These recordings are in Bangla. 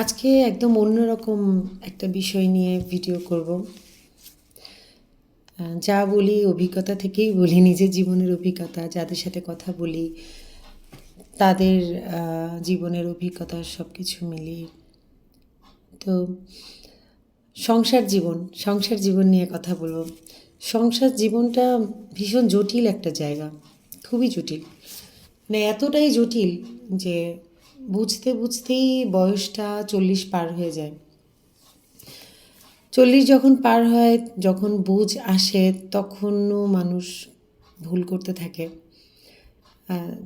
আজকে একদম অন্যরকম একটা বিষয় নিয়ে ভিডিও করব। যা বলি অভিজ্ঞতা থেকেই বলি, নিজের জীবনের অভিজ্ঞতা, যাদের সাথে কথা বলি, তাদের জীবনের অভিজ্ঞতা সব কিছু মিলিয়ে। তো সংসার জীবন সংসার জীবন নিয়ে কথা বলব। সংসার জীবনটা ভীষণ জটিল একটা জায়গা, খুবই জটিল। মানে এতটাই জটিল যে বুঝতে বুঝতেই বয়সটা চল্লিশ পার হয়ে যায়। চল্লিশ যখন পার হয়, যখন বুঝ আসে, তখনও মানুষ ভুল করতে থাকে।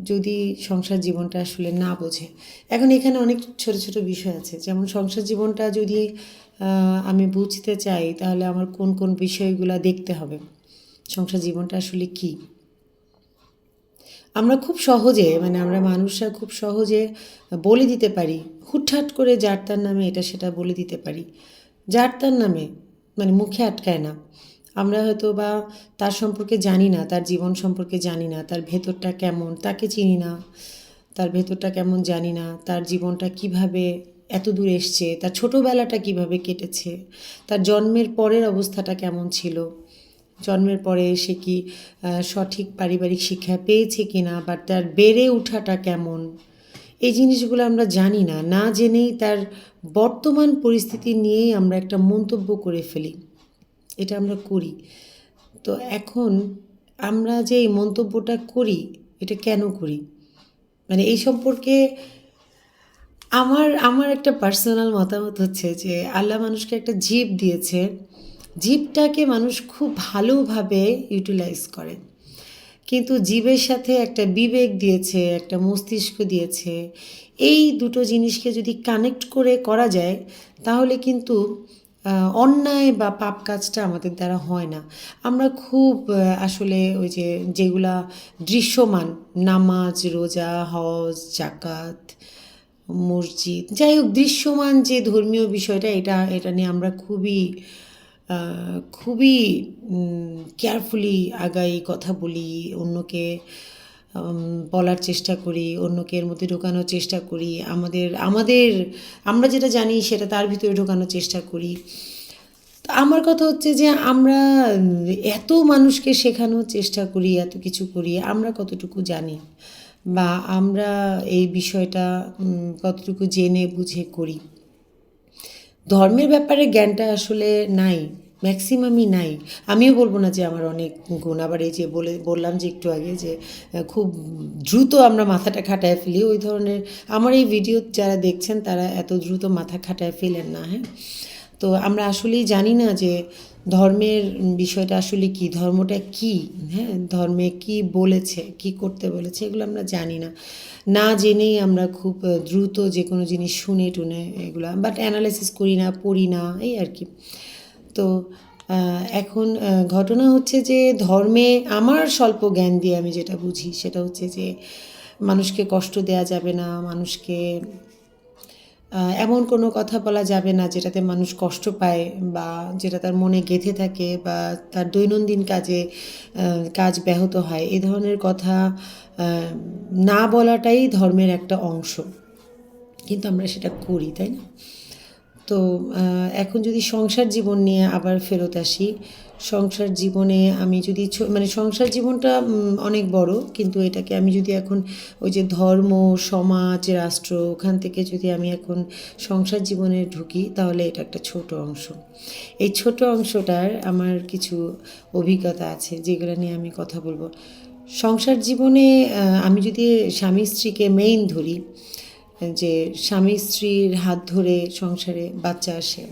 যদি সংসার জীবনটা আসলে না বোঝে। এখন এখানে অনেক ছোট ছোট বিষয় আছে। যেমন সংসার জীবনটা যদি আমি বুঝতে চাই, তাহলে আমার কোন কোন বিষয়গুলো দেখতে হবে। সংসার জীবনটা আসলে কী? আমরা খুব সহজে মানে আমরা মানুষরা খুব সহজে বলে দিতে পারি, হুটহাট করে যার তার নামে এটা সেটা বলে দিতে পারি। যার তার নামে মানে মুখে আটকায় না। আমরা হয়তো বা তার সম্পর্কে জানি না, তার জীবন সম্পর্কে জানি না, তার ভেতরটা কেমন, তাকে চিনি না, তার ভেতরটা কেমন জানি না, তার জীবনটা কীভাবে এত দূর এসছে, তার ছোটোবেলাটা কীভাবে কেটেছে, তার জন্মের পরের অবস্থাটা কেমন ছিল। জন্মের পরে সে কি সঠিক পারিবারিক শিক্ষা পেয়েছে কি না বা তার বেড়ে ওঠাটা কেমন? এই জিনিসগুলো আমরা জানি না। না জেনেই তার বর্তমান পরিস্থিতি নিয়েই আমরা একটা মন্তব্য করে ফেলি। এটা আমরা করি। তো এখন আমরা যে এই মন্তব্যটা করি, এটা কেন করি? মানে এই সম্পর্কে আমার আমার একটা পার্সোনাল মতামত হচ্ছে যে আল্লাহ মানুষকে একটা জীব দিয়েছে। জীবটাকে মানুষ খুব ভালোভাবে ইউটিলাইজ করে। কিন্তু জীবের সাথে একটা বিবেক দিয়েছে, একটা মস্তিষ্ক দিয়েছে, এই দুটো জিনিসকে যদি কানেক্ট করে করা যায়, তাহলে কিন্তু অন্যায় বা পাপ কাজটা আমাদের দ্বারা হয় না। আমরা খুব আসলে ওই যে যেগুলা দৃশ্যমান, নামাজ, রোজা, হজ জাকাত মসজিদ, যাই হোক, দৃশ্যমান যে ধর্মীয় বিষয়টা, এটা এটা নিয়ে আমরা খুবই খুবই কেয়ারফুলি আগাই কথা বলি, অন্যকে বলার চেষ্টা করি, অন্যকে এর মধ্যে ঢোকানোর চেষ্টা করি, আমাদের আমাদের, আমরা যেটা জানি সেটা তার ভিতরে ঢোকানোর চেষ্টা করি। আমার কথা হচ্ছে যে আমরা, এত মানুষকে শেখানোর চেষ্টা করি, এত কিছু করি, আমরা কতটুকু জানি? বা আমরা এই বিষয়টা কতটুকু জেনে বুঝে করি? ধর্মের ব্যাপারে জ্ঞানটা আসলে নাই ম্যাক্সিমামই নাই। আমিও বলব না যে আমার অনেক গুণ, আবার এই যে বলে, বললাম যে একটু আগে যে খুব দ্রুত আমরা মাথাটা খাটায় ফেলি, ওই ধরনের আমার এই ভিডিও যারা দেখছেন তারা এত দ্রুত মাথা খাটায় ফেলেন না হ্যাঁ? তো আমরা আসলেই জানি না যে ধর্মের বিষয়টা আসলে কি, ধর্মটা কি হ্যাঁ? ধর্মে কি বলেছে, কি করতে বলেছে, এগুলো আমরা জানি না। না জেনেই আমরা খুব দ্রুত যে কোনো জিনিস শুনে টুনে এগুলো বাট অ্যানালাইসিস করি না, পড়ি না, এই আর কি। তো এখন ঘটনা হচ্ছে যে ধর্মে আমার স্বল্প জ্ঞান দিয়ে আমি যেটা বুঝি, সেটা হচ্ছে যে মানুষকে কষ্ট দেয়া যাবে না, মানুষকে এমন কোনো কথা বলা যাবে না যেটাতে মানুষ কষ্ট পায় বা যেটা তার মনে গেঁথে থাকে বা তার দৈনন্দিন কাজে কাজ ব্যাহত হয়। এ ধরনের কথা না বলাটাই ধর্মের একটা অংশ। কিন্তু আমরা সেটা করি, তাই না? তো এখন যদি সংসার জীবন নিয়ে আবার ফেরত আসি, সংসার জীবনে আমি যদি মানে সংসার জীবনটা অনেক বড়, কিন্তু এটাকে আমি যদি এখন ওই যে ধর্ম, সমাজ, রাষ্ট্র, ওখান থেকে যদি আমি এখন সংসার জীবনে ঢুকি, তাহলে এটা একটা ছোট অংশ। এই ছোট অংশটার আমার কিছু অভিজ্ঞতা আছে, যেগুলো নিয়ে আমি কথা বলব। সংসার জীবনে আমি যদি স্বামী স্ত্রীকে মেইন ধরি, যে স্বামী স্ত্রীর হাত ধরে সংসারে বাচ্চা আসে,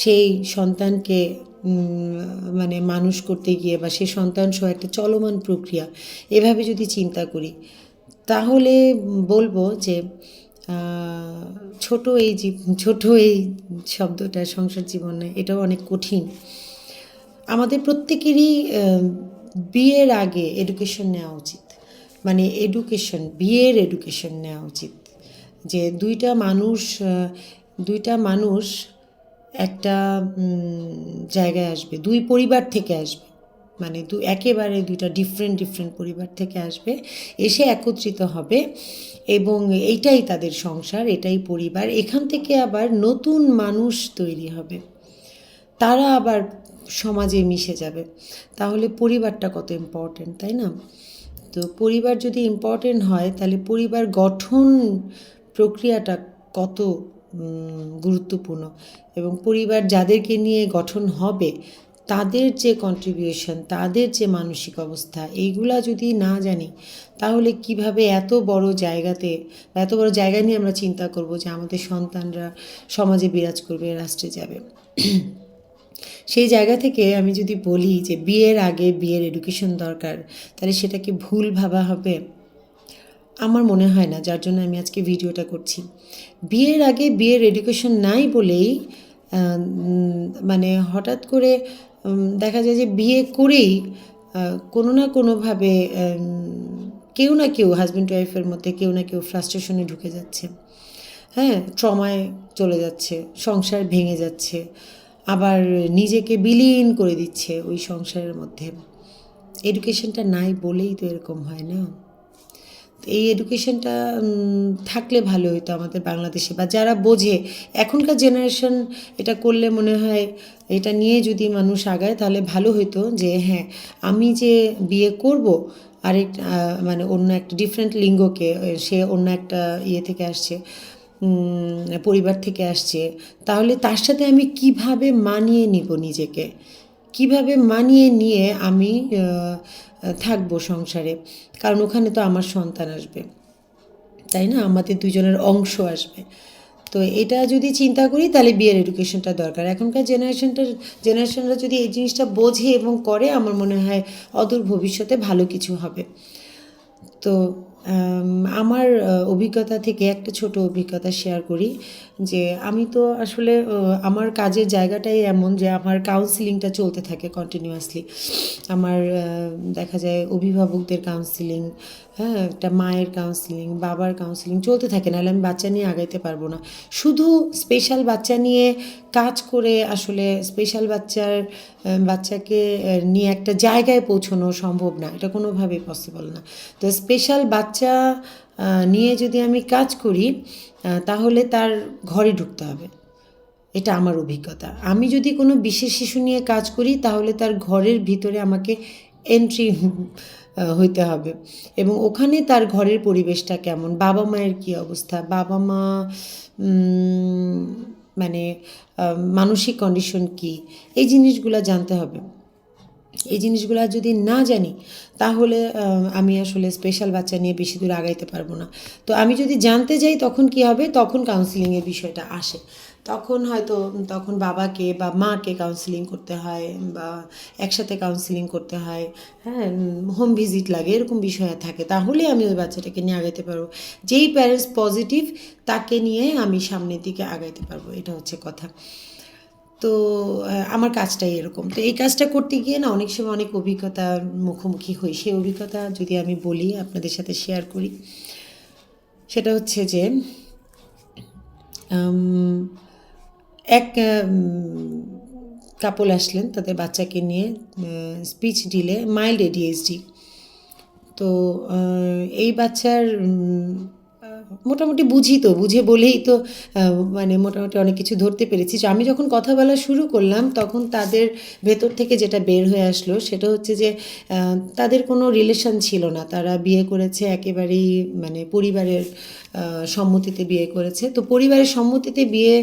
সেই সন্তানকে মানে মানুষ করতে গিয়ে বা সেই সন্তান সহ একটা চলমান প্রক্রিয়া, এভাবে যদি চিন্তা করি, তাহলে বলব যে ছোট এই ছোট এই শব্দটা সংসার জীবনে, এটাও অনেক কঠিন। আমাদের প্রত্যেকেরই বিয়ের আগে এডুকেশন নেওয়া উচিত। মানে এডুকেশন বিয়ের এডুকেশন নেওয়া উচিত। যে দুইটা মানুষ দুইটা মানুষ একটা জায়গায় আসবে, দুই পরিবার থেকে আসবে। মানে দু, একেবারে দুইটা ডিফারেন্ট ডিফারেন্ট পরিবার থেকে আসবে, এসে একত্রিত হবে এবং এইটাই তাদের সংসার, এটাই পরিবার। এখান থেকে আবার নতুন মানুষ তৈরি হবে। তারা আবার সমাজে মিশে যাবে। তাহলে পরিবারটা কত ইম্পর্টেন্ট তাই না? তো পরিবার যদি ইম্পর্টেন্ট হয়, তাহলে পরিবার গঠন প্রক্রিয়াটা কত গুরুত্বপূর্ণ? এবং পরিবার যাদেরকে নিয়ে গঠন হবে, তাদের যে কন্ট্রিবিউশন তাদের যে মানসিক অবস্থা, এইগুলা যদি না জানি, তাহলে কীভাবে এত বড় জায়গাতে, এত বড় জায়গা নিয়ে আমরা চিন্তা করব যে আমাদের সন্তানরা সমাজে বিরাজ করবে, রাষ্ট্রে যাবে। সেই জায়গা থেকে আমি যদি বলি যে বিয়ের আগে বিয়ের এডুকেশন দরকার, তাহলে সেটা কি ভুল ভাবা হবে? আমার মনে হয় না, যার জন্য আমি আজকে ভিডিওটা করছি। বিয়ের আগে বিয়ের এডুকেশন নাই বলেই মানে হঠাৎ করে দেখা যায় যে বিয়ে করেই কোনো না কোনোভাবে কেউ না কেউ হাজব্যান্ড ওয়াইফের মধ্যে কেউ না কেউ ফ্রাস্ট্রেশনে ঢুকে যাচ্ছে। হ্যাঁ ট্রমায় চলে যাচ্ছে, সংসার ভেঙে যাচ্ছে। আবার নিজেকে বিলীন করে দিচ্ছে ওই সংসারের মধ্যে। এডুকেশনটা নাই বলেই তো এরকম হয় না। এই এডুকেশনটা থাকলে ভালো হতো আমাদের বাংলাদেশে বা যারা বোঝে, এখনকার জেনারেশন এটা করলে মনে হয় এটা নিয়ে যদি মানুষ আগায় তাহলে ভালো হতো যে হ্যাঁ আমি যে বিয়ে করব, আরেক মানে অন্য একটা ডিফারেন্ট লিঙ্গকে, সে অন্য একটা ইয়ে থেকে আসছে পরিবার থেকে আসছে, তাহলে তার সাথে আমি কীভাবে মানিয়ে নিব নিজেকে? কীভাবে মানিয়ে নিয়ে আমি থাকব সংসারে? কারণ ওখানে তো আমার সন্তান আসবে, তাই না? আমাদের দুজনের অংশ আসবে। তো এটা যদি চিন্তা করি, তাহলে বিয়ের এডুকেশনটা দরকার। এখনকার জেনারেশনটা জেনারেশনরা যদি এই জিনিসটা বোঝে এবং করে, আমার মনে হয় অদূর ভবিষ্যতে ভালো কিছু হবে। তো আমার অভিজ্ঞতা থেকে একটা ছোট অভিজ্ঞতা শেয়ার করি যে আমি তো আসলে আমার কাজের জায়গাটাই এমন যে আমার কাউন্সিলিংটা চলতে থাকে কন্টিনিউয়াসলি আমার দেখা যায় অভিভাবকদের কাউন্সিলিং হ্যাঁ একটা মায়ের কাউন্সিলিং বাবার কাউন্সিলিং চলতে থাকে, নাহলে আমি বাচ্চা নিয়ে আগাইতে পারব না। শুধু স্পেশাল বাচ্চা নিয়ে কাজ করে আসলে স্পেশাল বাচ্চার বাচ্চাকে নিয়ে একটা জায়গায় পৌঁছানো সম্ভব না, এটা কোনোভাবেই পসিবল না। তো স্পেশাল বাচ্চা নিয়ে যদি আমি কাজ করি তাহলে তার ঘরে ঢুকতে হবে। এটা আমার অভিজ্ঞতা। আমি যদি কোনো বিশেষ শিশু নিয়ে কাজ করি, তাহলে তার ঘরের ভিতরে আমাকে এন্ট্রি হইতে হবে। এবং ওখানে তার ঘরের পরিবেশটা কেমন? বাবা মায়ের কী অবস্থা? বাবা মা মানে মানসিক কন্ডিশন কী? এই জিনিসগুলো জানতে হবে। এই জিনিসগুলো যদি না জানি, তাহলে আমি আসলে স্পেশাল বাচ্চা নিয়ে বেশি দূর আগাইতে পারব না। তো আমি যদি জানতে যাই তখন কি হবে? তখন কাউন্সিলিংয়ের বিষয়টা আসে। তখন হয়তো, তখন বাবাকে বা মাকে কাউন্সিলিং করতে হয় বা একসাথে কাউন্সিলিং করতে হয়। হ্যাঁ হোম ভিজিট লাগে, এরকম বিষয় থাকে। তাহলে আমি ওই বাচ্চাটাকে নিয়ে আগাইতে পারব। যেই প্যারেন্টস পজিটিভ তাকে নিয়ে আমি সামনের দিকে আগাইতে পারব। এটা হচ্ছে কথা। তো আমার কাজটাই এরকম। তো এই কাজটা করতে গিয়ে না, অনেক সময় অনেক অভিজ্ঞতার মুখোমুখি হই। সেই অভিজ্ঞতা যদি আমি বলি, আপনাদের সাথে শেয়ার করি, সেটা হচ্ছে যে এক কাপল আসলেন তাদের বাচ্চাকে নিয়ে স্পিচ ডিলে মাইল্ড এডিএসডি তো এই বাচ্চার মোটামুটি বুঝি তো, বুঝে বলেই তো মানে মোটামুটি অনেক কিছু ধরতে পেরেছি। আমি যখন কথা বলা শুরু করলাম, তখন তাদের ভেতর থেকে যেটা বের হয়ে আসলো, সেটা হচ্ছে যে তাদের কোনো রিলেশন ছিল না। তারা বিয়ে করেছে একেবারেই মানে পরিবারের সম্মতিতে বিয়ে করেছে। তো পরিবারের সম্মতিতে বিয়ে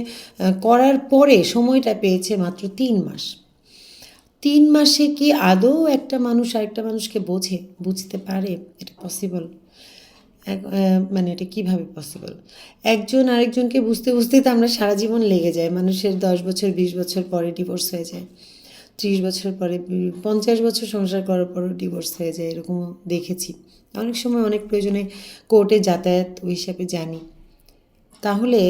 করার পরে সময়টা পেয়েছে মাত্র তিন মাস। তিন মাসে কি আদৌ একটা মানুষ আরেকটা মানুষকে বোঝে, বুঝতে পারে? এটা পসিবল মানে এটা কীভাবে পসিবল একজন আরেকজনকে বুঝতে বুঝতেই তো আমরা সারা জীবন লেগে যায়। মানুষের দশ বছর, বিশ বছর পরে ডিভোর্স হয়ে যায়। ত্রিশ বছর পরে, পঞ্চাশ বছর সংসার করার পরও ডিভোর্স হয়ে যায় এরকমও দেখেছি। অনেক সময় অনেক প্রয়োজনে কোর্টে যাতায়াত ওই হিসাবে জানি। তাহলে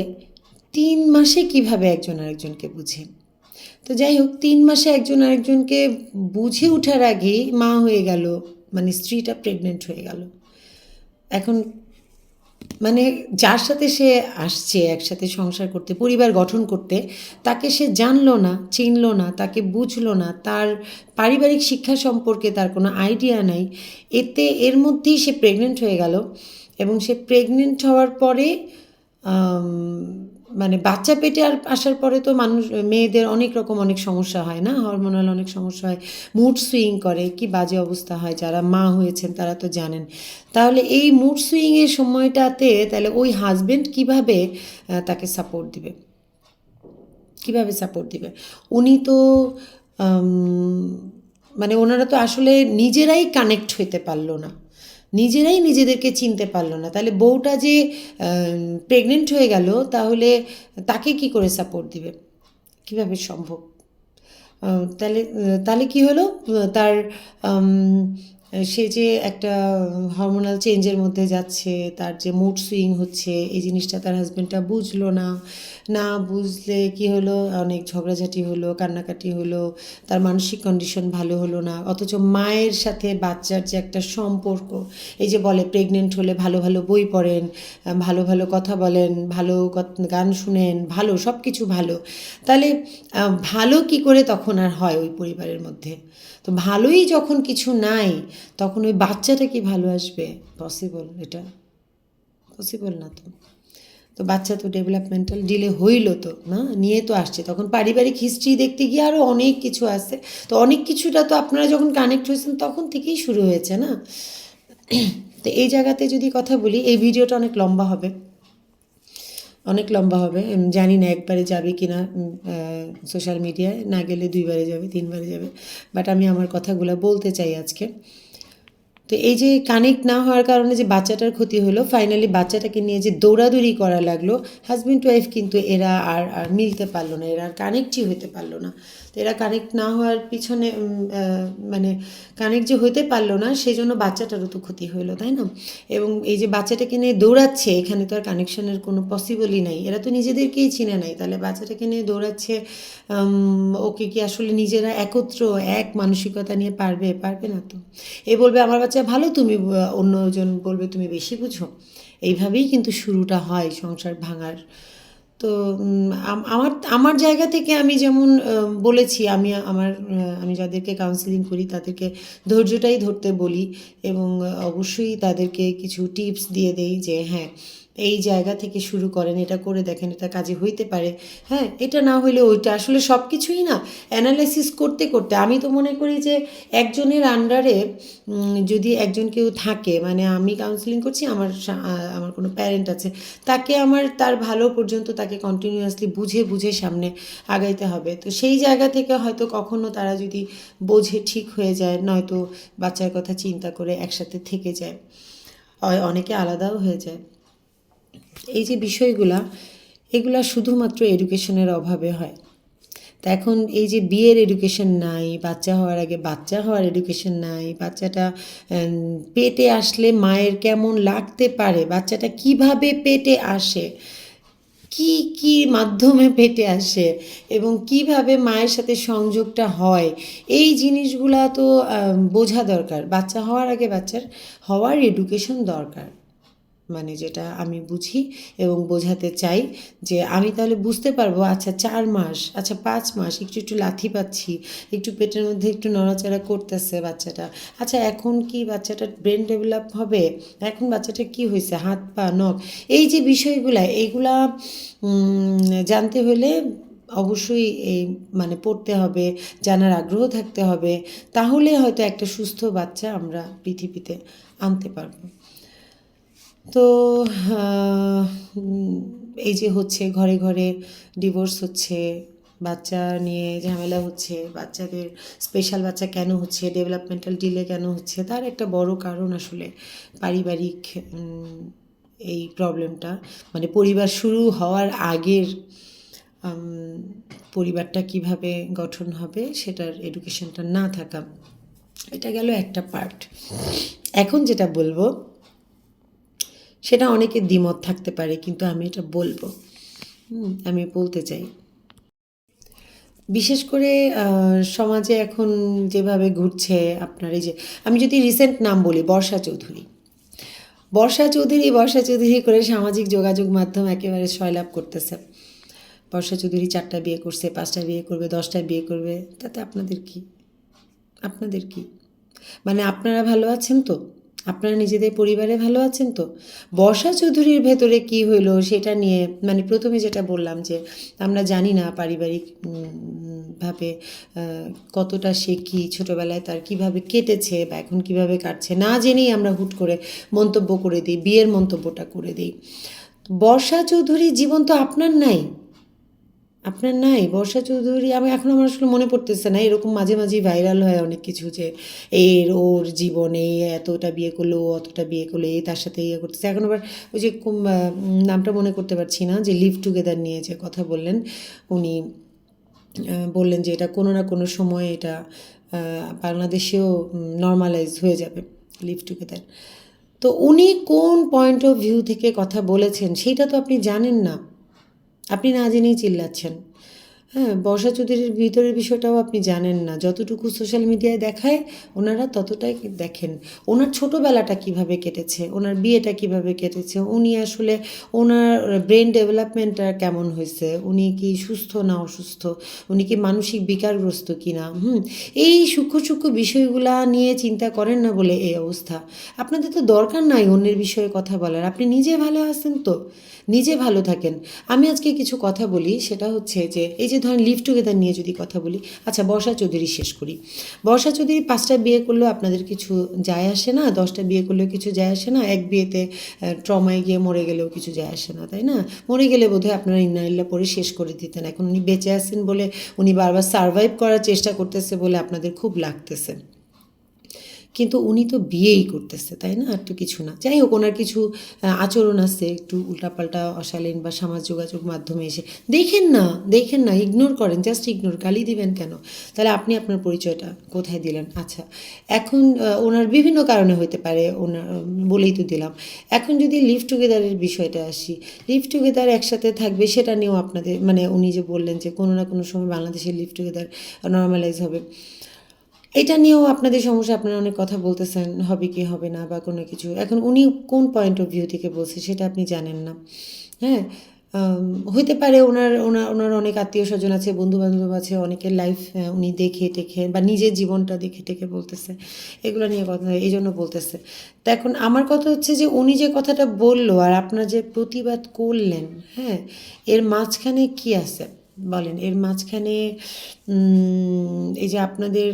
তিন মাসে কীভাবে একজন আরেকজনকে বুঝে? তো যাই হোক, তিন মাসে একজন আরেকজনকে বুঝে ওঠার আগেই মা হয়ে গেল মানে স্ত্রীটা প্রেগনেন্ট হয়ে গেল। এখন মানে যার সাথে সে আসছে, একসাথে সংসার করতে, পরিবার গঠন করতে, তাকে সে জানলো না, চিনল না, তাকে বুঝলো না, তার পারিবারিক শিক্ষা সম্পর্কে তার কোনো আইডিয়া নাই। এতে এর মধ্যেই সে প্রেগনেন্ট হয়ে গেল এবং সে প্রেগনেন্ট হওয়ার পরে মানে বাচ্চা পেটে আর আসার পরে তো মানুষ, মেয়েদের অনেক রকম অনেক সমস্যা হয় না? হরমোনাল অনেক সমস্যা হয়। মুড সুইং করে, কি বাজে অবস্থা হয়? যারা মা হয়েছেন তারা তো জানেন। তাহলে এই মুড সুইংয়ের সময়টাতে তাহলে ওই হাজবেন্ড কীভাবে তাকে সাপোর্ট দিবে? কীভাবে সাপোর্ট দিবে? উনি তো মানে ওনারা তো আসলে নিজেরাই কানেক্ট হইতে পারল না। নিজেরাই নিজেদেরকে চিনতে পারল না। তাহলে বউটা যে প্রেগনেন্ট হয়ে গেল, তাহলে তাকে কি করে সাপোর্ট দিবে? কীভাবে সম্ভব? তাহলে তাহলে কি হলো? তার সে যে একটা হরমোনাল চেঞ্জের মধ্যে যাচ্ছে, তার যে মুড সুইং হচ্ছে, এই জিনিসটা তার হাজব্যান্ডটা বুঝলো না। না বুঝলে কি হলো? অনেক ঝগড়াঝাটি হলো, কান্নাকাটি হলো, তার মানসিক কন্ডিশন ভালো হলো না। অথচ মায়ের সাথে বাচ্চার যে একটা সম্পর্ক, এই যে বলে প্রেগনেন্ট হলে ভালো ভালো বই পড়েন, ভালো ভালো কথা বলেন, ভালো গান শুনেন, ভালো সব কিছু ভালো। তাহলে ভালো কি করে তখন আর হয় ওই পরিবারের মধ্যে? তো ভালোই যখন কিছু নাই, তখন ওই বাচ্চাটা কি ভালো আসবে? পসিবল এটা পসিবল না তো। তো বাচ্চা তো ডেভেলপমেন্টাল ডিলে হইল তো, না? নিয়ে তো আসছে। তখন পারিবারিক হিস্ট্রি দেখতে গিয়ে আরও অনেক কিছু আছে। তো অনেক কিছুটা তো আপনারা যখন কানেক্ট হয়েছেন, তখন থেকেই শুরু হয়েছে, না? তো এই জায়গাতে যদি কথা বলি, এই ভিডিওটা অনেক লম্বা হবে। অনেক লম্বা হবে। জানি না একবারে যাবে কি না সোশ্যাল মিডিয়ায় না গেলে দুইবারে যাবে, তিনবারে যাবে। বাট আমি আমার কথাগুলো বলতে চাই আজকে। তো এই যে কানেক্ট না হওয়ার কারণে যে বাচ্চাটার ক্ষতি হলো ফাইনালি বাচ্চাটাকে নিয়ে যে দৌড়াদৌড়ি করা লাগল হাজব্যান্ড ওয়াইফ কিন্তু এরা আর আর মিলতে পারল না, এরা আর কানেক্টই হতে পারল না। তো এরা কানেক্ট না হওয়ার পিছনে মানে কানেক্ট যে হতে পারল না সেই জন্য বাচ্চাটারও তো ক্ষতি হলো, তাই না? এবং এই যে বাচ্চাটাকে নিয়ে দৌড়াচ্ছে, এখানে তো আর কানেকশনের কোনো পসিবলই নাই। এরা তো নিজেদেরকেই চিনে নাই। তাহলে বাচ্চাটাকে নিয়ে দৌড়াচ্ছে ওকে কি আসলে নিজেরা একত্র, এক মানসিকতা নিয়ে পারবে? পারবে না তো। এ বলবে, আমার বাচ্চা ভালো, তুমি অন্যজন বলবে, তুমি বেশি বুঝো। এইভাবেই কিন্তু শুরুটা হয় সংসার ভাঙার তো আমার আমার জায়গা থেকে আমি যেমন বলেছি, আমি, আমার আমি যাদেরকে কাউন্সিলিং করি, তাদেরকে ধৈর্যটাই ধরতে বলি এবং অবশ্যই তাদেরকে কিছু টিপস দিয়ে দেই যে হ্যাঁ এই জায়গা থেকে শুরু করেন, এটা করে দেখেন, এটা কাজে হইতে পারে। হ্যাঁ এটা না হইলে ওইটা আসলে সব কিছুই না অ্যানালাইসিস করতে করতে। আমি তো মনে করি যে একজনের আন্ডারে যদি একজন কেউ থাকে মানে আমি কাউন্সিলিং করছি, আমার আমার কোনো প্যারেন্ট আছে, তাকে আমার তার ভালো পর্যন্ত তাকে কন্টিনিউয়াসলি বুঝে বুঝে সামনে আগাইতে হবে। তো সেই জায়গা থেকে হয়তো কখনো তারা যদি বোঝে ঠিক হয়ে যায়, নয়তো বাচ্চার কথা চিন্তা করে একসাথে থেকে যায়। অনেকে আলাদাও হয়ে যায়। এই যে বিষয়গুলা, এগুলা শুধুমাত্র এডুকেশনের অভাবে হয়। তা এখন এই যে বিয়ের এডুকেশন নাই, বাচ্চা হওয়ার আগে বাচ্চা হওয়ার এডুকেশন নাই, বাচ্চাটা পেটে আসলে মায়ের কেমন লাগতে পারে, বাচ্চাটা কীভাবে পেটে আসে, কি কি মাধ্যমে পেটে আসে এবং কীভাবে মায়ের সাথে সংযোগটা হয়, এই জিনিসগুলা তো বোঝা দরকার। বাচ্চা হওয়ার আগে বাচ্চার হওয়ার এডুকেশন দরকার। মানে যেটা আমি বুঝি এবং বোঝাতে চাই যে আমি তাহলে বুঝতে পারব আচ্ছা চার মাস আচ্ছা পাঁচ মাস, একটু একটু লাথি পাচ্ছি, একটু পেটের মধ্যে একটু নড়াচড়া করতেছে বাচ্চাটা আচ্ছা এখন কি বাচ্চাটার ব্রেন ডেভেলপ হবে? এখন বাচ্চাটা কি হয়েছে? হাত, পা, নখ, এই যে বিষয়গুলা, এইগুলা জানতে হলে অবশ্যই এই মানে পড়তে হবে, জানার আগ্রহ থাকতে হবে, তাহলে হয়তো একটা সুস্থ বাচ্চা আমরা পৃথিবীতে আনতে পারব। তো এই যে হচ্ছে ঘরে ঘরে ডিভোর্স হচ্ছে, বাচ্চা নিয়ে ঝামেলা হচ্ছে, বাচ্চাদের স্পেশাল বাচ্চা কেন হচ্ছে ডেভেলপমেন্টাল ডিলে কেন হচ্ছে, তার একটা বড় কারণ আসলে পারিবারিক এই প্রবলেমটা মানে পরিবার শুরু হওয়ার আগের পরিবারটা কীভাবে গঠন হবে সেটার এডুকেশনটা না থাকা, এটা গেল একটা পার্ট এখন যেটা বলব সেটা অনেকের দ্বিমত থাকতে পারে, কিন্তু আমি এটা বলব। আমি বলতে চাই। বিশেষ করে সমাজে এখন যেভাবে ঘুরছে আপনার এই যে, আমি যদি রিসেন্ট নাম বলি, বর্ষা চৌধুরী। বর্ষা চৌধুরী বর্ষা চৌধুরী করে সামাজিক যোগাযোগ মাধ্যম একেবারে সয়লাভ করতেছে। বর্ষা চৌধুরী চারটা বিয়ে করছে, পাঁচটা বিয়ে করবে, দশটা বিয়ে করবে, তাতে আপনাদের কি? আপনাদের কি? মানে আপনারা ভালো আছেন তো? আপনারা নিজেদের পরিবারে ভালো আছেন তো? বর্ষা চৌধুরীর ভেতরে কি হইল সেটা নিয়ে মানে প্রথমে যেটা বললাম যে, আমরা জানি না পারিবারিক ভাবে কতটা সে কি ছোটোবেলায় তার কীভাবে কেটেছে বা এখন কীভাবে কাটছে না জেনেই আমরা হুট করে মন্তব্য করে দিই, বিয়ের মন্তব্যটা করে দিই। বর্ষা চৌধুরীর জীবন তো আপনার নাই। আপনার নাই? বর্ষা চৌধুরী, আমি এখন আমার আসলে মনে পড়তেছে না। এরকম মাঝে মাঝেই ভাইরাল হয় অনেক কিছু যে, এর, ওর জীবনে এতটা বিয়ে করল অতটা বিয়ে করল, এই তার সাথে ইয়ে করতেছে। এখন আবার ওই যে নামটা মনে করতে পারছি না, যে লিভ টুগেদার নিয়ে যে কথা বললেন, উনি বললেন যে এটা কোনো না কোনো সময় এটা বাংলাদেশেও নর্মালাইজ হয়ে যাবে লিভ টুগেদার তো উনি কোন পয়েন্ট অফ ভিউ থেকে কথা বলেছেন, সেটা তো আপনি জানেন না। আপনি না জেনেই চিল্লাচ্ছেন। হ্যাঁ বর্ষা চৌধুরীর ভিতরের বিষয়টাও আপনি জানেন না। যতটুকু সোশ্যাল মিডিয়ায় দেখায়, ওনারা ততটাই দেখেন। ওনার ছোটোবেলাটা কীভাবে কেটেছে, ওনার বিয়েটা কীভাবে কেটেছে, উনি আসলে ওনার ব্রেন ডেভেলপমেন্টটা কেমন হয়েছে, উনি কি সুস্থ না অসুস্থ, উনি কি মানসিক বিকারগ্রস্ত কি না হুম? এই সূক্ষ্ম সূক্ষ্ম বিষয়গুলা নিয়ে চিন্তা করেন না বলে এই অবস্থা। আপনাদের তো দরকার নাই অন্যের বিষয়ে কথা বলার। আপনি নিজে ভালো আছেন তো? নিজে ভালো থাকেন। আমি আজকে কিছু কথা বলি, সেটা হচ্ছে যে, এই যে ধরেন লিভ টুগেদার নিয়ে যদি কথা বলি আচ্ছা বর্ষা চৌধুরী শেষ করি। বর্ষা চৌধুরী পাঁচটা বিয়ে করলেও আপনাদের কিছু যায় আসে না? দশটা বিয়ে করলেও কিছু যায় আসে না? এক বিয়েতে ট্রমায় গিয়ে মরে গেলেও কিছু যায় আসে না, তাই না? মরে গেলে বোধহয় আপনারা ইন্নাইল্লা পরে শেষ করে দিতেন। এখন উনি বেঁচে আছেন বলে উনি বারবার সার্ভাইভ করার চেষ্টা করতেছে বলে আপনাদের খুব লাগতেছে। কিন্তু উনি তো বিয়েই করতেছে, তাই না? আর তো কিছু না। যাই হোক, ওনার কিছু আচরণ আছে, একটু উল্টাপাল্টা, অশালীন বা সমাজ যোগাযোগ মাধ্যমে এসে। দেখেন না দেখেন না ইগনোর করেন জাস্ট ইগনোর গালি দিবেন কেন? তাহলে আপনি আপনার পরিচয়টা কোথায় দিলেন? আচ্ছা এখন ওনার বিভিন্ন কারণে হতে পারে, ওনার বলেই তো দিলাম। এখন যদি লিভ টুগেদারের বিষয়টা আসি লিভ টুগেদার একসাথে থাকবে, সেটা নিয়েও আপনাদের মানে উনি যে বললেন যে কোনো না কোনো সময় বাংলাদেশের লিভ টুগেদার নর্মালাইজ হবে। এটা নিয়েও আপনাদের সমস্যা, আপনারা অনেক কথা বলতেছেন, হবে কি, হবে না, বা কোনো কিছু। এখন উনি কোন পয়েন্ট অফ ভিউ থেকে বলছে সেটা আপনি জানেন না। হ্যাঁ? হইতে পারে ওনার ওনার ওনার অনেক আত্মীয় স্বজন আছে বন্ধু বান্ধব আছে, অনেকের লাইফ উনি দেখে টেখে বা নিজের জীবনটা দেখে টেখে বলতেছে। এগুলো নিয়ে কথা, এই জন্য বলতেছে। তা এখন আমার কথা হচ্ছে যে উনি যে কথাটা বলল আর আপনার যে প্রতিবাদ করলেন হ্যাঁ এর মাঝখানে কি আছে? বলেন, এর মাঝখানে এই যে আপনাদের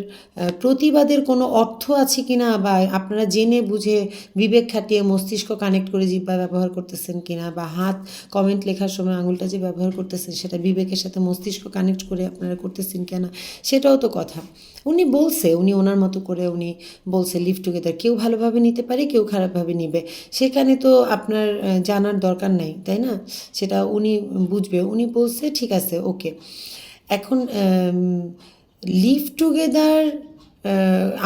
প্রতিবাদের কোনো অর্থ আছে কি না বা আপনারা জেনে বুঝে বিবেক খাটিয়ে মস্তিষ্ক কানেক্ট করে জিব্বা ব্যবহার করতেছেন কি না বা হাত কমেন্ট লেখার সময় আঙুলটা যে ব্যবহার করতেছেন, সেটা বিবেকের সাথে মস্তিষ্ক কানেক্ট করে আপনারা করতেছেন কেন, সেটাও তো কথা। উনি বলছে, উনি ওনার মতো করে উনি বলছে লিভ টুগেদার কেউ ভালোভাবে নিতে পারে, কেউ খারাপভাবে নিবে। সেখানে তো আপনার জানার দরকার নাই, তাই না? সেটা উনি বুঝবে। উনি বলছে, ঠিক আছে ওকে এখন লিভ টুগেদার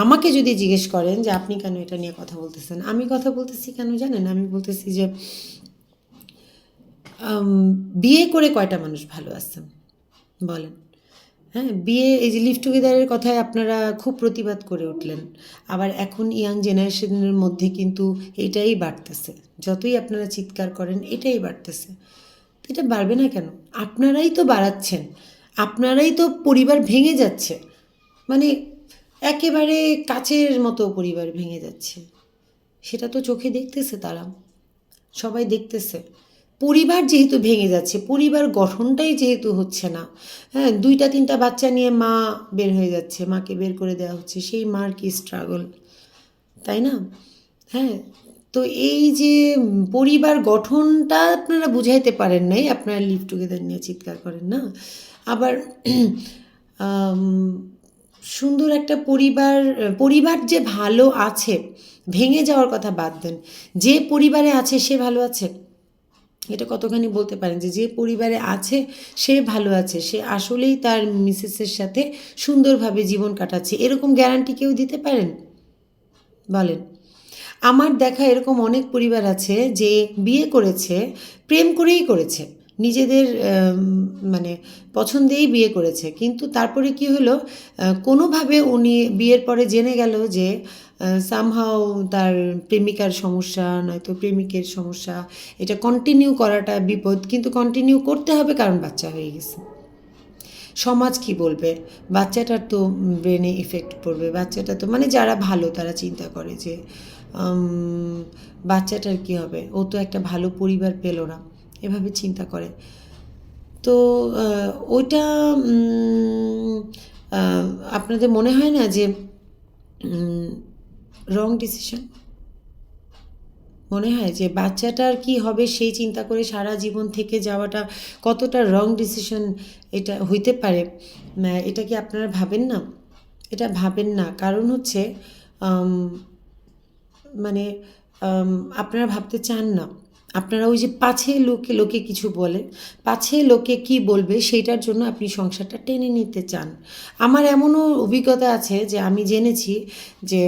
আমাকে যদি জিজ্ঞেস করেন যে আপনি কেন এটা নিয়ে কথা বলতেছেন, আমি কথা বলতেছি কেন জানেন? আমি বলতেছি যে বিয়ে করে কয়টা মানুষ ভালো আছেন বলেন। হ্যাঁ বিয়ে, এই যে লিভ টুগেদারের কথায় আপনারা খুব প্রতিবাদ করে উঠলেন। আবার এখন ইয়াং জেনারেশনের মধ্যে কিন্তু এটাই বাড়তেছে। যতই আপনারা চিৎকার করেন, এটাই বাড়তেছে। এটা বাড়বে না কেন? আপনারাই তো বাড়াচ্ছেন। আপনারাই তো পরিবার ভেঙে যাচ্ছে। মানে একেবারে কাছের মতো পরিবার ভেঙে যাচ্ছে। সেটা তো চোখে দেখতেছে তারা। সবাই দেখতেছে। পরিবার যেহেতু ভেঙে যাচ্ছে, পরিবার গঠনটাই যেহেতু হচ্ছে না হ্যাঁ দুইটা, তিনটা বাচ্চা নিয়ে মা বের হয়ে যাচ্ছে, মাকে বের করে দেওয়া হচ্ছে, সেই মার কি স্ট্রাগল তাই না? হ্যাঁ তো এই যে পরিবার গঠনটা আপনারা বুঝাইতে পারেন নাই, আপনারা লিভ টুগেদার নিয়ে চিৎকার করেন না। আবার সুন্দর একটা পরিবার পরিবার যে ভালো আছে, ভেঙে যাওয়ার কথা বাদ দেন। যে পরিবারে আছে, সে ভালো আছে। এটা কতখানি বলতে পারেন যে যে পরিবারে আছে, সে ভালো আছে। সে আসলেই তার মিসেসের সাথে সুন্দরভাবে জীবন কাটাচ্ছে। এরকম গ্যারান্টি কেউ দিতে পারেন? বলেন। আমার দেখা এরকম অনেক পরিবার আছে যে বিয়ে করেছে, প্রেম করেই করেছে। নিজেদের মানে পছন্দেই বিয়ে করেছে। কিন্তু তারপরে কি হলো কোনোভাবে উনি বিয়ের পরে জেনে গেল যে সামহাও তার প্রেমিকার সমস্যা, নয়তো প্রেমিকের সমস্যা, এটা কন্টিনিউ করাটা বিপদ। কিন্তু কন্টিনিউ করতে হবে কারণ বাচ্চা হয়ে গেছে। সমাজ কি বলবে? বাচ্চাটার তো ব্রেনে ইফেক্ট পড়বে। বাচ্চাটা তো মানে যারা ভালো তারা চিন্তা করে যে বাচ্চাটার কি হবে? ও তো একটা ভালো পরিবার পেল না। এভাবে চিন্তা করে। তো ওইটা আপনাদের মনে হয় না যে রং ডিসিশন মনে হয় যে বাচ্চাটার কি হবে সেই চিন্তা করে সারা জীবন থেকে যাওয়াটা কতটা রং ডিসিশন এটা হইতে পারে? এটা কি আপনারা ভাবেন না? এটা ভাবেন না। কারণ হচ্ছে মানে আপনারা ভাবতে চান না। আপনারা ওই যে পাছে লোকে লোকে কিছু বলে, পাছে লোকে কি বলবে সেইটার জন্য আপনি সংসারটা টেনে নিতে চান। আমার এমনও অভিজ্ঞতা আছে যে আমি জেনেছি যে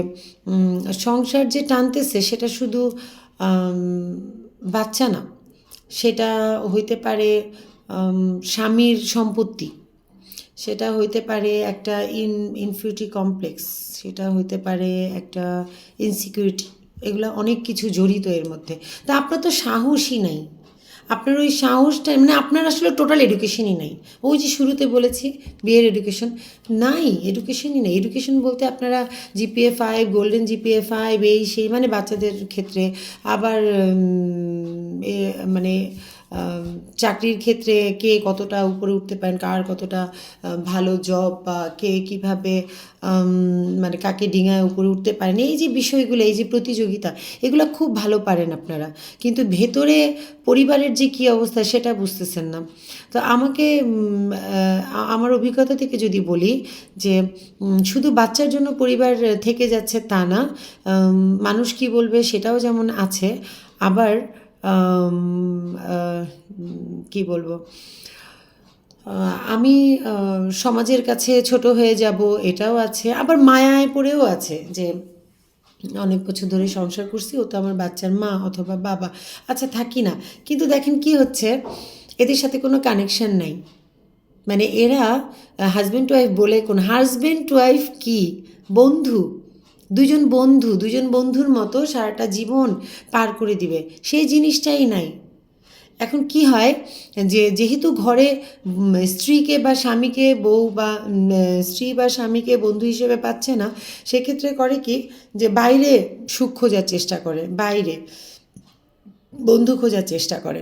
সংসার যে টানতেছে সেটা শুধু বাচ্চা না, সেটা হইতে পারে স্বামীর সম্পত্তি। সেটা হইতে পারে একটা ইন ইনফিউরিটি কমপ্লেক্স সেটা হইতে পারে একটা ইনসিকিউরিটি এগুলো অনেক কিছু জড়িত এর মধ্যে। তা আপনার তো সাহসই নাই। আপনার ওই সাহসটা মানে আপনার আসলে টোটাল এডুকেশনই নাই। ওই যে শুরুতে বলেছি, বিয়ের এডুকেশন নাই এডুকেশনই নেই। এডুকেশন বলতে আপনারা GPA five golden GPA five এই সেই মানে বাচ্চাদের ক্ষেত্রে। আবার মানে চাকরির ক্ষেত্রে কে কতটা উপরে উঠতে পারেন, কার কতটা ভালো জব বা কে কীভাবে মানে কাকে ডিঙায় উপরে উঠতে পারেন, এই যে বিষয়গুলো, এই যে প্রতিযোগিতা, এগুলো খুব ভালো পারেন আপনারা। কিন্তু ভেতরে পরিবারের যে কী অবস্থা সেটা বুঝতেছেন না। তো আমাকে আমার অভিজ্ঞতা থেকে যদি বলি যে শুধু বাচ্চার জন্য পরিবার থেকে যাচ্ছে তা না মানুষ কি বলবে সেটাও যেমন আছে, আবার কি বলব? আমি সমাজের কাছে ছোট হয়ে যাব এটাও আছে, আবার মায়ায় পড়েও আছে যে অনেক বছর ধরে সংসার করছি, ও তো আমার বাচ্চার মা অথবা বাবা। আচ্ছা থাকি না। কিন্তু দেখেন কি হচ্ছে, এদের সাথে কোনো কানেকশন নাই। মানে এরা হাজব্যান্ড ওয়াইফ বলে কোন হাজব্যান্ড ওয়াইফ কি? বন্ধু। দুজন বন্ধু দুজন বন্ধুর মতো সারাটা জীবন পার করে দিবে। সেই জিনিসটাই নাই। এখন কি হয় যে, যেহেতু ঘরে স্ত্রীকে বা স্বামীকে বউ বা স্ত্রী বা স্বামীকে বন্ধু হিসেবে পাচ্ছে না, সেক্ষেত্রে করে কি যে, বাইরে সুখ খোঁজার চেষ্টা করে, বাইরে বন্ধু খোঁজার চেষ্টা করে।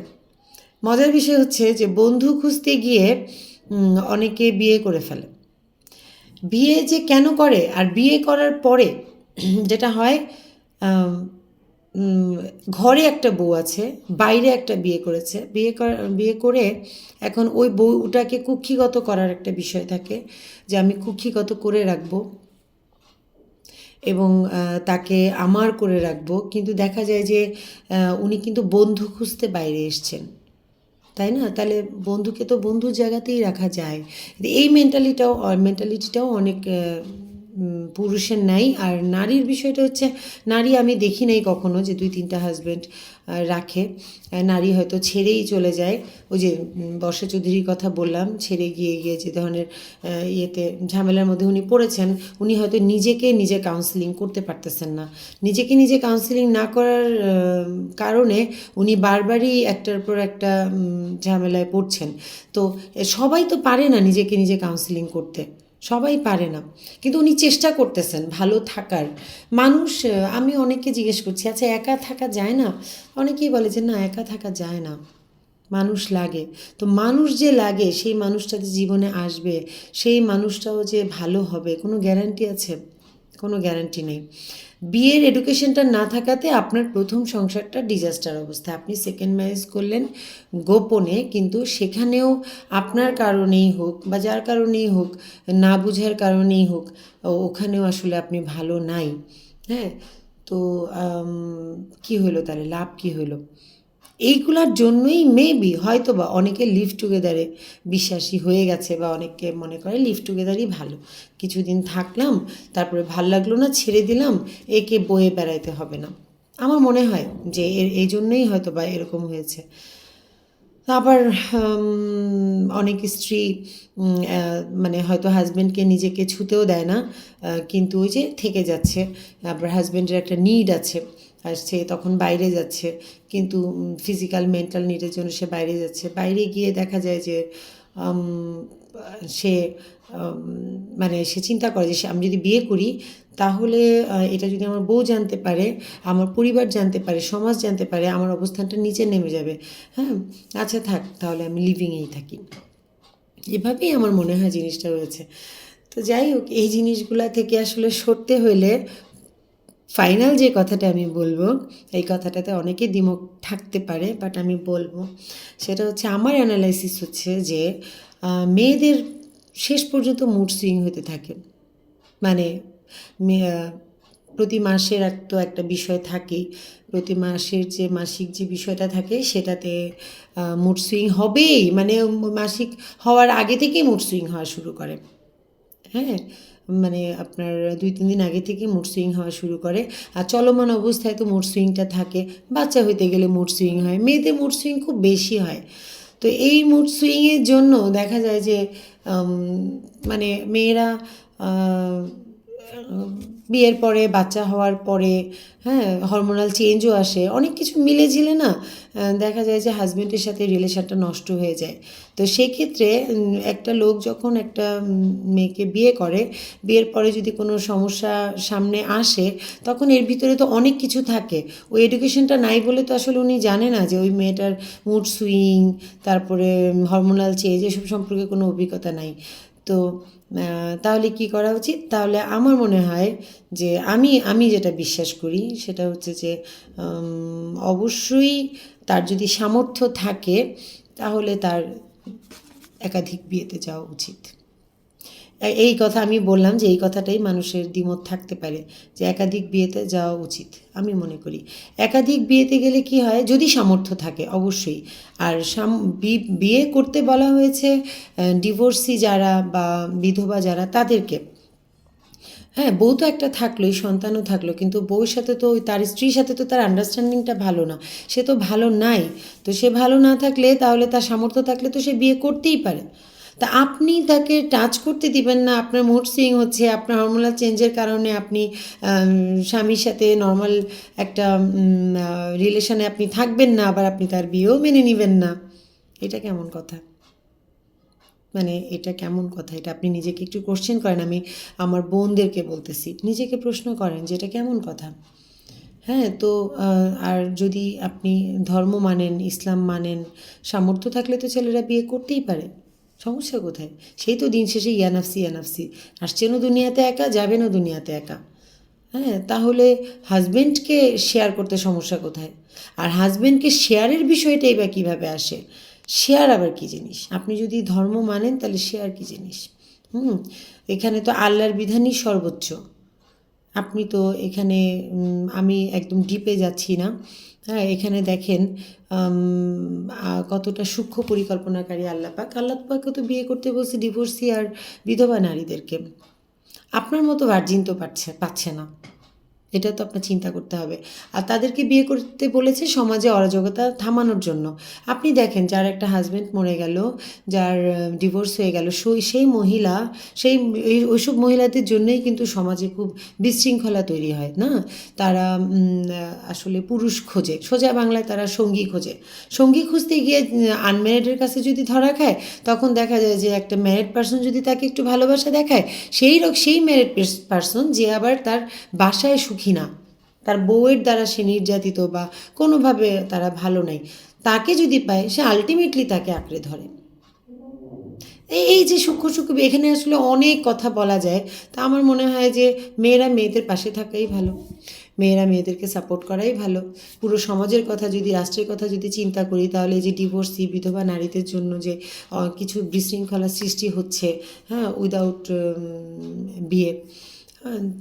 মজার বিষয় হচ্ছে যে, বন্ধু খুঁজতে গিয়ে অনেকে বিয়ে করে ফেলে। বিয়ে যে কেন করে আর বিয়ে করার পরে যেটা হয় ঘরে একটা বউ আছে, বাইরে একটা বিয়ে করেছে। বিয়ে বিয়ে করে এখন ওই বউটাকে কুক্ষিগত করার একটা বিষয় থাকে যে আমি কুক্ষিগত করে রাখব এবং তাকে আমার করে রাখব। কিন্তু দেখা যায় যে উনি কিন্তু বন্ধু খুঁজতে বাইরে এসছেন। তাই না? তাহলে বন্ধুকে তো বন্ধুর জায়গাতেই রাখা যায়। এই মেন্টালিটাও মেন্টালিটিটাও অনেক পুরুষের নাই। আর নারীর বিষয়টা হচ্ছে, নারী আমি দেখি নাই কখনো যে দুই তিনটা হাজব্যান্ড রাখে। নারী হয়তো ছেড়েই চলে যায়। ওই যে বর্ষা চৌধুরীর কথা বললাম, ছেড়ে গিয়ে গিয়ে যে ধরনের ইয়েতে ঝামেলার মধ্যে উনি পড়েছেন, উনি হয়তো নিজেকে নিজে কাউন্সিলিং করতে পারতেছেন না। নিজেকে নিজে কাউন্সিলিং না করার কারণে উনি বারবারই একটার পর একটা ঝামেলায় পড়ছেন। তো সবাই তো পারে না নিজেকে নিজে কাউন্সিলিং করতে। সবাই পারে না। কিন্তু উনি চেষ্টা করতেছেন ভালো থাকার। মানুষ আমি অনেককে জিজ্ঞেস করছি আচ্ছা একা থাকা যায় না? অনেকেই বলে যে, না, একা থাকা যায় না। মানুষ লাগে। তো মানুষ যে লাগে, সেই মানুষটা যে জীবনে আসবে, সেই মানুষটাও যে ভালো হবে, কোনো গ্যারান্টি আছে? কোনো গ্যারান্টি নেই। বিয়ের এডুকেশনটা না থাকাতে আপনার প্রথম সংসারটা ডিজাস্টার অবস্থা। আপনি সেকেন্ড ম্যারেজ করলেন গোপনে, কিন্তু সেখানেও আপনার কারণেই হোক বা যার কারণেই হোক, না বুঝার কারণেই হোক ওখানেও আসলে আপনি ভালো নাই। হ্যাঁ? তো কি হলো তাহলে? লাভ কি হলো? এইগুলার জন্যই মেবি হয়তো বা অনেকে লিভ টুগেদারে বিশ্বাসী হয়ে গেছে বা অনেকে মনে করে লিভ টুগেদারই ভালো। কিছুদিন থাকলাম, তারপরে ভালো লাগল না, ছেড়ে দিলাম, একে বয়ে বেড়াইতে হবে না। আমার মনে হয় যে এর, এই জন্যই হয়তো বা এরকম হয়েছে। আবার অনেক স্ত্রী মানে হয়তো হাজব্যান্ডকে নিজেকে ছুতেও দেয় না কিন্তু ওই যে থেকে যাচ্ছে, আবার হাজব্যান্ডের একটা নিড আছে। সে তখন বাইরে যাচ্ছে। কিন্তু ফিজিক্যাল মেন্টাল নিডের জন্য সে বাইরে যাচ্ছে। বাইরে গিয়ে দেখা যায় যে সে মানে সে চিন্তা করে যে, সে- আমি যদি বিয়ে করি, তাহলে এটা যদি আমার বউ জানতে পারে, আমার পরিবার জানতে পারে, সমাজ জানতে পারে, আমার অবস্থানটা নিচে নেমে যাবে। হ্যাঁ আচ্ছা থাক, তাহলে আমি লিভিংয়েই থাকি। এভাবেই আমার মনে হয় জিনিসটা রয়েছে। তো যাই হোক, এই জিনিসগুলা থেকে আসলে সরতে হলে ফাইনাল যে কথাটা আমি বলব, এই কথাটাতে অনেকে দ্বিমত থাকতে পারে বাট আমি বলব, সেটা হচ্ছে আমার অ্যানালাইসিস হচ্ছে যে মেয়েদের শেষ পর্যন্ত মুড সুইং হতে থাকে। মানে প্রতি মাসের এক তো একটা বিষয় থাকেই প্রতি মাসের যে মাসিক যে বিষয়টা থাকে, সেটাতে মুড সুইং হবেই। মানে মাসিক হওয়ার আগে থেকেই মুড সুইং হওয়া শুরু করে। হ্যাঁ? মানে আপনার দুই, তিন দিন আগে থেকে মুড সুইং হওয়া শুরু করে। আর চলমান অবস্থায় তো মুড সুইংটা থাকে। বাচ্চা হইতে গেলে মুড সুইং হয়। মেয়েদের মুড সুইং খুব বেশি হয়। তো এই মুড সুইংয়ের জন্য দেখা যায় যে মানে মেয়েরা বিয়ের পরে, বাচ্চা হওয়ার পরে হ্যাঁ হরমোনাল চেঞ্জও আসে। অনেক কিছু মিলে ঝিলে না দেখা যায় যে হাজব্যান্ডের সাথে রিলেশনটা নষ্ট হয়ে যায়। তো সেক্ষেত্রে একটা লোক যখন একটা মেয়েকে বিয়ে করে, বিয়ের পরে যদি কোনো সমস্যা সামনে আসে, তখন এর ভিতরে তো অনেক কিছু থাকে। ওই এডুকেশনটা নাই বলে তো আসলে উনি জানে না যে ওই মেয়েটার মুড সুইং তারপরে হরমোনাল চেঞ্জ এসব সম্পর্কে কোনো অভিজ্ঞতা নাই। তো তাহলে কি করা উচিত? তাহলে আমার মনে হয় যে আমি আমি যেটা বিশ্বাস করি সেটা হচ্ছে যে অবশ্যই তার যদি সামর্থ্য থাকে তাহলে তার একাধিক বিয়েতে যাওয়া উচিত। এই কথা আমি বললাম যে এই কথাটাই মানুষের দ্বিমত থাকতে পারে, যে একাধিক বিয়েতে যাওয়া উচিত, আমি মনে করি। একাধিক বিয়েতে গেলে কি হয়, যদি সামর্থ্য থাকে, অবশ্যই। আর বিয়ে করতে বলা হয়েছে ডিভোর্সি যারা বা বিধবা যারা, তাদেরকে। হ্যাঁ বউ তো একটা থাকলোই, সন্তানও থাকল, কিন্তু বউর সাথে তো ওই তার স্ত্রীর সাথে তো তার আন্ডারস্ট্যান্ডিংটা ভালো না। সে তো ভালো নাই। তো সে ভালো না থাকলে, তাহলে তার সামর্থ্য থাকলে তো সে বিয়ে করতেই পারে। তা আপনি তাকে টাচ করতে দিবেন না, আপনার মুড সুইং হচ্ছে, আপনার হরমোনাল চেঞ্জের কারণে আপনি স্বামীর সাথে নর্মাল একটা রিলেশনে আপনি থাকবেন না, আবার আপনি তার বিয়েও মেনে নেবেন না। এটা কেমন কথা? মানে এটা কেমন কথা? এটা আপনি নিজেকে একটু কোশ্চেন করেন, আমি আমার বোনদেরকে বলতেছি। নিজেকে প্রশ্ন করেন যে এটা কেমন কথা? হ্যাঁ তো আর যদি আপনি ধর্ম মানেন, ইসলাম মানেন, সামর্থ্য থাকলে তো ছেলেরা বিয়ে করতেই পারে। সমস্যা কোথায়? সেই তো দিন শেষে ইয়ানাফসি ইয়ানাফসি আসছেনও দুনিয়াতে একা যাবেনও দুনিয়াতে একা। হ্যাঁ তাহলে হাজবেন্ডকে শেয়ার করতে সমস্যা কোথায়? আর হাজবেন্ডকে শেয়ারের বিষয়টাই বা কীভাবে আসে? শেয়ার আবার কী জিনিস? আপনি যদি ধর্ম মানেন, তাহলে শেয়ার কী জিনিস? হুম, এখানে তো আল্লাহর বিধানই সর্বোচ্চ। আপনি তো এখানে আমি একদম ডিপে যাচ্ছি না। হ্যাঁ এখানে দেখেন কতটা সূক্ষ্ম পরিকল্পনাকারী আল্লাপাক। পাক তো বিয়ে করতে বলছে ডিভোর্সি আর বিধবা নারীদেরকে। আপনার মতো ভার্জিন তো পাচ্ছে পাচ্ছে না। এটা তো আপনার চিন্তা করতে হবে। আর তাদেরকে বিয়ে করতে বলেছে সমাজে অরাজকতা থামানোর জন্য। আপনি দেখেন যার একটা হাজব্যান্ড মরে গেল, যার ডিভোর্স হয়ে গেল সেই মহিলা, সেই ওইসব মহিলাদের জন্যই কিন্তু সমাজে খুব বিশৃঙ্খলা তৈরি হয়, না? তারা আসলে পুরুষ খোঁজে, সোজা বাংলায় তারা সঙ্গী খোঁজে। সঙ্গী খুঁজতে গিয়ে আনম্যারিডের কাছে যদি ধরা খায়, তখন দেখা যায় যে একটা ম্যারিড পার্সন যদি তাকে একটু ভালোবাসা দেখায়, সেই সেই ম্যারিড পার্সন যে আবার তার বাসায় না। তার বউয়ের দ্বারা সে নির্যাতিত বা কোনোভাবে তারা ভালো নাই। তাকে যদি পায়, সে আলটিমেটলি তাকে আঁকড়ে ধরে। এই যে সূক্ষ্ম সূক্ষ্ম, এখানে আসলে অনেক কথা বলা যায়। তা আমার মনে হয় যে মেয়েরা মেয়েদের পাশে থাকাই ভালো। মেয়েরা মেয়েদেরকে সাপোর্ট করাই ভালো। পুরো সমাজের কথা যদি, রাষ্ট্রের কথা যদি চিন্তা করি, তাহলে যে ডিভোর্সি বিধবা নারীদের জন্য যে কিছু বিশৃঙ্খলা সৃষ্টি হচ্ছে হ্যাঁ উইদাউট বিয়ে।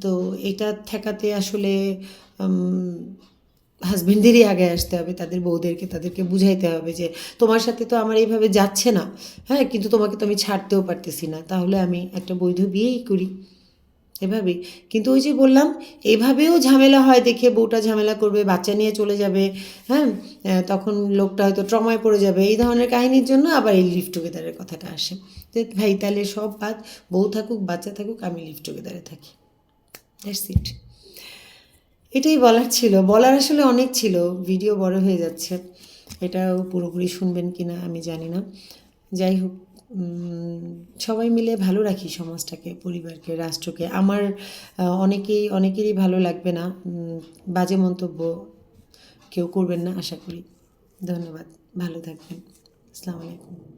তো এটা ঠেকাতে আসলে হাজবেন্ডদেরই আগে আসতে হবে, তাদের বউদেরকে, তাদেরকে বুঝাইতে হবে যে তোমার সাথে তো আমার এইভাবে যাচ্ছে না। হ্যাঁ কিন্তু তোমাকে তো আমি ছাড়তেও পারতেছি না, তাহলে আমি একটা বৈধ বিয়েই করি। এভাবেই। কিন্তু ওই যে বললাম, এভাবেও ঝামেলা হয় দেখে, বউটা ঝামেলা করবে, বাচ্চা নিয়ে চলে যাবে হ্যাঁ তখন লোকটা হয়তো ট্রমায় পড়ে যাবে। এই ধরনের কাহিনীর জন্য আবার এই লিভ টুগেদারের কথাটা আসে। ভাই, তাহলে সব বাদ, বউ থাকুক, বাচ্চা থাকুক, আমি লিভ টুগেদারে থাকি। দ্যাটস ইট এটাই বলার ছিল। বলার আসলে অনেক ছিল। ভিডিও বড় হয়ে যাচ্ছে। এটাও পুরোপুরি শুনবেন কি না আমি জানি না। যাই হোক সবাই মিলে ভালো রাখি সমাজটাকে, পরিবারকে, রাষ্ট্রকে। আমার অনেকেই, অনেকেরই ভালো লাগবে না। বাজে মন্তব্য কেউ করবেন না, আশা করি। ধন্যবাদ। ভালো থাকবেন। আসসালামু আলাইকুম।